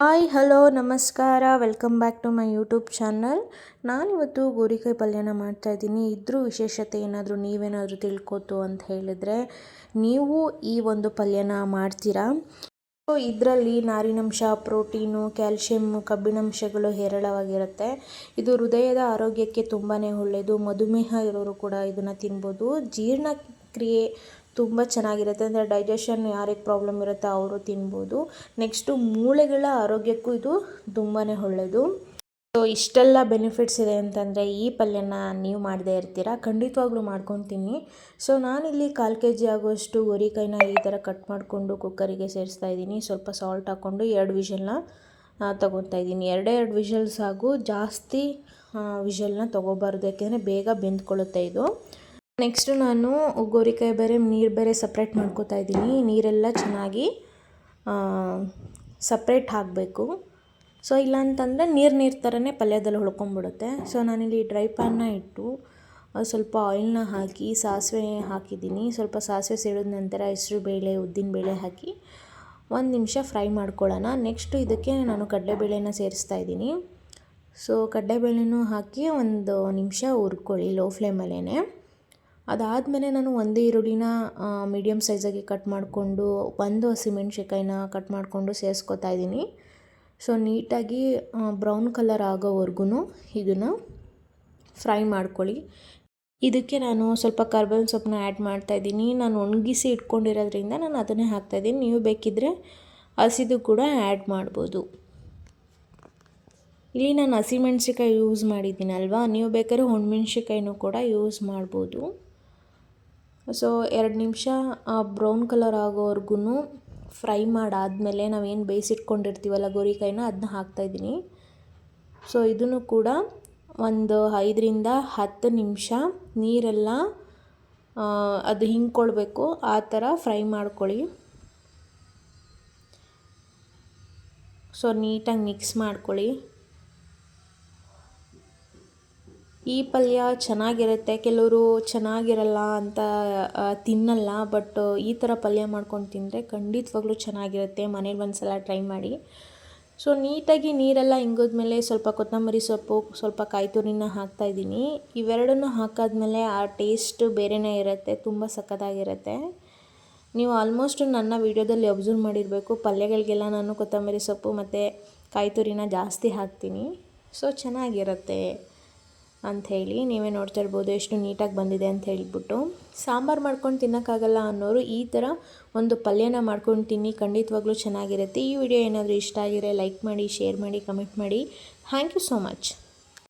Hi, hello, ನಮಸ್ಕಾರ. Welcome back to my YouTube channel. ನಾನಿವತ್ತು ಗೋರಿಕಾಯಿ ಪಲ್ಯನ ಮಾಡ್ತಾಯಿದ್ದೀನಿ ಇದ್ರ ವಿಶೇಷತೆ ಏನಾದರೂ ನೀವೇನಾದರೂ ತಿಳ್ಕೊತು ಅಂತ ಹೇಳಿದರೆ ನೀವು ಈ ಒಂದು ಪಲ್ಯನ ಮಾಡ್ತೀರಾ? ಸೊ, ಇದರಲ್ಲಿ ನಾರಿನಂಶ, ಪ್ರೋಟೀನು ಕ್ಯಾಲ್ಶಿಯಮ್ಮು ಕಬ್ಬಿಣಾಂಶಗಳು ಹೇರಳವಾಗಿರುತ್ತೆ. ಇದು ಹೃದಯದ ಆರೋಗ್ಯಕ್ಕೆ ತುಂಬಾ ಒಳ್ಳೆಯದು ಮಧುಮೇಹ ಇರೋರು ಕೂಡ ಇದನ್ನು ತಿನ್ಬೋದು. ಜೀರ್ಣಕ್ರಿಯೆ ತುಂಬ ಚೆನ್ನಾಗಿರುತ್ತೆ. ಅಂದರೆ ಡೈಜೆಷನ್ ಯಾರಿಗೆ ಪ್ರಾಬ್ಲಮ್ ಇರುತ್ತೆ ಅವರು ತಿನ್ಬೋದು. ನೆಕ್ಸ್ಟು ಮೂಳೆಗಳ ಆರೋಗ್ಯಕ್ಕೂ ಇದು ತುಂಬಾ ಒಳ್ಳೆಯದು ಸೊ ಇಷ್ಟೆಲ್ಲ ಬೆನಿಫಿಟ್ಸ್ ಇದೆ ಅಂತಂದರೆ ಈ ಪಲ್ಯನ ನೀವು ಮಾಡದೇ ಇರ್ತೀರಾ? ಖಂಡಿತವಾಗ್ಲೂ ಮಾಡ್ಕೊತೀನಿ. ಸೊ ನಾನಿಲ್ಲಿ ಕಾಲು ಕೆ ಜಿ ಆಗುವಷ್ಟು ಗೊರಿಕಾಯಿನ ಈ ಥರ ಕಟ್ ಮಾಡಿಕೊಂಡು ಕುಕ್ಕರಿಗೆ ಸೇರಿಸ್ತಾ ಇದ್ದೀನಿ. ಸ್ವಲ್ಪ ಸಾಲ್ಟ್ ಹಾಕ್ಕೊಂಡು ಎರಡು ವಿಷಲ್ನ ತೊಗೊತಾ ಇದ್ದೀನಿ. ಎರಡೇ ಎರಡು ವಿಷಲ್ಸ್ ಹಾಗೂ ಜಾಸ್ತಿ ವಿಷಲ್ನ ತೊಗೋಬಾರ್ದು. ಯಾಕೆಂದರೆ ಬೇಗ ಬೆಂದ್ಕೊಳ್ಳುತ್ತೆ ಇದು. ನೆಕ್ಸ್ಟು ನಾನು ಗೋರಿಕಾಯಿ ಬೇರೆ, ನೀರು ಬೇರೆ ಸಪ್ರೇಟ್ ಮಾಡ್ಕೋತಾ ಇದ್ದೀನಿ. ನೀರೆಲ್ಲ ಚೆನ್ನಾಗಿ ಸಪ್ರೇಟ್ ಹಾಕಬೇಕು. ಸೊ ಇಲ್ಲಾಂತಂದರೆ ನೀರು ನೀರು ಥರನೇ ಪಲ್ಯದಲ್ಲಿ ಹೊಳ್ಕೊಂಬಿಡುತ್ತೆ ಸೊ ನಾನಿಲ್ಲಿ ಡ್ರೈ ಪ್ಯಾನ್ನ ಇಟ್ಟು ಸ್ವಲ್ಪ ಆಯಿಲ್ನ ಹಾಕಿ, ಸಾಸಿವೆ ಹಾಕಿದ್ದೀನಿ. ಸ್ವಲ್ಪ ಸಾಸಿವೆ ಸಿಡಿದ ನಂತರ ಹೆಸರು ಬೇಳೆ, ಉದ್ದಿನ ಬೇಳೆ ಹಾಕಿ, ಒಂದು ನಿಮಿಷ ಫ್ರೈ ಮಾಡ್ಕೊಳ್ಳೋಣ. ನೆಕ್ಸ್ಟು ಇದಕ್ಕೆ ನಾನು ಕಡಲೆಬೇಳೆನ ಸೇರಿಸ್ತಾ ಇದ್ದೀನಿ. ಸೊ ಕಡಲೆಬೇಳೆನೂ ಹಾಕಿ ಒಂದು ನಿಮಿಷ ಹುರ್ಕೊಳ್ಳಿ ಲೋ ಫ್ಲೇಮಲ್ಲೇ ಅದಾದಮೇಲೆ ನಾನು ಒಂದೇ ಈರುಳ್ಳಿನ ಮೀಡಿಯಮ್ ಸೈಜಾಗಿ ಕಟ್ ಮಾಡಿಕೊಂಡು, ಒಂದು ಹಸಿಮೆಣ್ಸಿನ್ಕಾಯಿನ ಕಟ್ ಮಾಡಿಕೊಂಡು ಸೇರಿಸ್ಕೊತಾ ಇದ್ದೀನಿ. ಸೊ ನೀಟಾಗಿ ಬ್ರೌನ್ ಕಲರ್ ಆಗೋವರೆಗೂ ಇದನ್ನು ಫ್ರೈ ಮಾಡ್ಕೊಳ್ಳಿ. ಇದಕ್ಕೆ ನಾನು ಸ್ವಲ್ಪ ಕರ್ಬೇವಿನ ಸೊಪ್ಪನ್ನ ಆ್ಯಡ್ ಮಾಡ್ತಾಯಿದ್ದೀನಿ ನಾನು ಒಣಗಿಸಿ ಇಟ್ಕೊಂಡಿರೋದ್ರಿಂದ ನಾನು ಅದನ್ನೇ ಹಾಕ್ತಾಯಿದ್ದೀನಿ ನೀವು ಬೇಕಿದ್ದರೆ ಹಸಿದು ಕೂಡ ಆ್ಯಡ್ ಮಾಡ್ಬೋದು. ಇಲ್ಲಿ ನಾನು ಹಸಿಮೆಣ್ಸಿಕಾಯಿ ಯೂಸ್ ಮಾಡಿದ್ದೀನಲ್ವಾ? ನೀವು ಬೇಕಾದ್ರೆ ಒಣಮೆಣ್ಸಿಕಾಯಿನೂ ಕೂಡ ಯೂಸ್ ಮಾಡ್ಬೋದು. ಸೊ ಎರಡು ನಿಮಿಷ ಬ್ರೌನ್ ಕಲರ್ ಆಗೋವರೆಗೂ ಫ್ರೈ ಮಾಡಾದಮೇಲೆ ನಾವೇನು ಬೇಯಿಸಿಟ್ಕೊಂಡಿರ್ತೀವಲ್ಲ ಗೋರಿಕಾಯಿನ ಅದನ್ನ ಹಾಕ್ತಾಯಿದ್ದೀನಿ ಸೊ ಇದನ್ನು ಕೂಡ ಒಂದು ಐದರಿಂದ ಹತ್ತು ನಿಮಿಷ ನೀರೆಲ್ಲ ಅದು ಹಿಂಗ್ಕೊಳ್ಬೇಕು ಆ ಥರ ಫ್ರೈ ಮಾಡ್ಕೊಳ್ಳಿ. ಸೊ ನೀಟಾಗಿ ಮಿಕ್ಸ್ ಮಾಡ್ಕೊಳ್ಳಿ. ಈ ಪಲ್ಯ ಚೆನ್ನಾಗಿರುತ್ತೆ, ಕೆಲವರು ಚೆನ್ನಾಗಿರಲ್ಲ ಅಂತ ತಿನ್ನಲ್ಲ ಬಟ್ ಈ ಥರ ಪಲ್ಯ ಮಾಡ್ಕೊಂಡು ತಿಂದರೆ ಖಂಡಿತವಾಗ್ಲೂ ಚೆನ್ನಾಗಿರುತ್ತೆ. ಮನೇಲಿ ಒಂದು ಸಲ ಟ್ರೈ ಮಾಡಿ. ಸೊ ನೀಟಾಗಿ ನೀರೆಲ್ಲ ಇಂಗಿದ್ಮೇಲೆ ಸ್ವಲ್ಪ ಕೊತ್ತಂಬರಿ ಸೊಪ್ಪು, ಸ್ವಲ್ಪ ಕಾಯಿ ತುರಿನ ಹಾಕ್ತಾಯಿದ್ದೀನಿ ಇವೆರಡನ್ನೂ ಹಾಕಾದ್ಮೇಲೆ ಆ ಟೇಸ್ಟ್ ಬೇರೆನೇ ಇರುತ್ತೆ, ತುಂಬ ಸಖತ್ತಾಗಿರುತ್ತೆ. ನೀವು ಆಲ್ಮೋಸ್ಟ್ ನನ್ನ ವೀಡಿಯೋದಲ್ಲಿ ಅಬ್ಸರ್ವ್ ಮಾಡಿರಬೇಕು, ಪಲ್ಯಗಳಿಗೆಲ್ಲ ನಾನು ಕೊತ್ತಂಬರಿ ಸೊಪ್ಪು ಮತ್ತು ಕಾಯಿ ತುರಿನ ಜಾಸ್ತಿ ಹಾಕ್ತೀನಿ. ಸೊ ಚೆನ್ನಾಗಿರುತ್ತೆ. ಅಂಥೇಳಿ ನೀವೇ ನೋಡ್ತಾ ಇರ್ಬೋದು ಎಷ್ಟು ನೀಟಾಗಿ ಬಂದಿದೆ ಅಂತ ಹೇಳಿಬಿಟ್ಟು. ಸಾಂಬಾರು ಮಾಡ್ಕೊಂಡು ತಿನ್ನೋಕ್ಕಾಗಲ್ಲ ಅನ್ನೋರು ಈ ಥರ ಒಂದು ಪಲ್ಯನ ಮಾಡ್ಕೊಂಡು ತಿನ್ನಿ, ಖಂಡಿತವಾಗ್ಲೂ ಚೆನ್ನಾಗಿರುತ್ತೆ. ಈ ವಿಡಿಯೋ ಏನಾದರೂ ಇಷ್ಟ ಆಗಿದೆ ಲೈಕ್ ಮಾಡಿ, ಶೇರ್ ಮಾಡಿ, ಕಮೆಂಟ್ ಮಾಡಿ. Thank you so much.